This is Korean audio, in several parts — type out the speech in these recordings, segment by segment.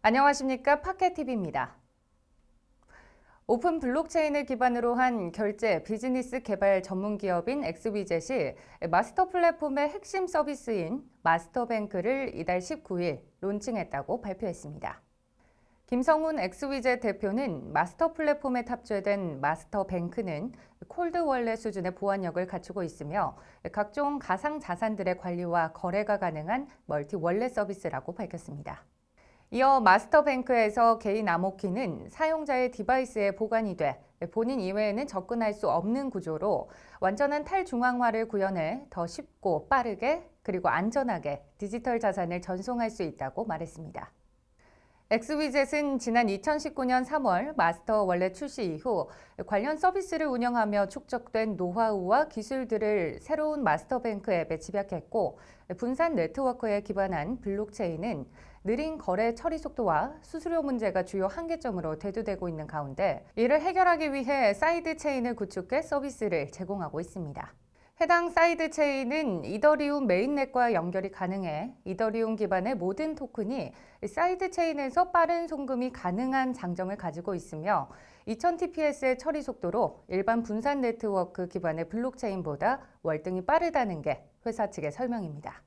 안녕하십니까 파케TV입니다. 오픈 블록체인을 기반으로 한 결제 비즈니스 개발 전문 기업인 엑스위젯이 마스터 플랫폼의 핵심 서비스인 마스터뱅크를 이달 19일 론칭했다고 발표했습니다. 김성훈 엑스위젯 대표는 마스터 플랫폼에 탑재된 마스터뱅크는 콜드 월렛 수준의 보안력을 갖추고 있으며 각종 가상 자산들의 관리와 거래가 가능한 멀티 월렛 서비스라고 밝혔습니다. 이어 마스터뱅크에서 개인 암호키는 사용자의 디바이스에 보관이 돼 본인 이외에는 접근할 수 없는 구조로 완전한 탈중앙화를 구현해 더 쉽고 빠르게 그리고 안전하게 디지털 자산을 전송할 수 있다고 말했습니다. 엑스위젯은 지난 2019년 3월 마스터 원래 출시 이후 관련 서비스를 운영하며 축적된 노하우와 기술들을 새로운 마스터뱅크 앱에 집약했고 분산 네트워크에 기반한 블록체인은 느린 거래 처리 속도와 수수료 문제가 주요 한계점으로 대두되고 있는 가운데 이를 해결하기 위해 사이드 체인을 구축해 서비스를 제공하고 있습니다. 해당 사이드 체인은 이더리움 메인넷과 연결이 가능해 이더리움 기반의 모든 토큰이 사이드 체인에서 빠른 송금이 가능한 장점을 가지고 있으며 2000TPS의 처리 속도로 일반 분산 네트워크 기반의 블록체인보다 월등히 빠르다는 게 회사 측의 설명입니다.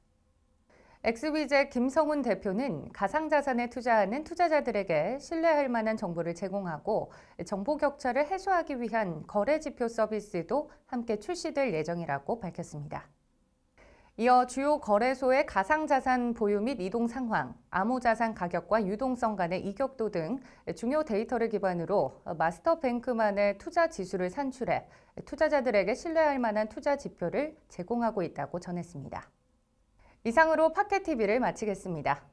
엑스위젯 김성훈 대표는 가상자산에 투자하는 투자자들에게 신뢰할 만한 정보를 제공하고 정보 격차를 해소하기 위한 거래 지표 서비스도 함께 출시될 예정이라고 밝혔습니다. 이어 주요 거래소의 가상자산 보유 및 이동 상황, 암호자산 가격과 유동성 간의 이격도 등 중요 데이터를 기반으로 마스터뱅크만의 투자 지수를 산출해 투자자들에게 신뢰할 만한 투자 지표를 제공하고 있다고 전했습니다. 이상으로 파켓TV를 마치겠습니다.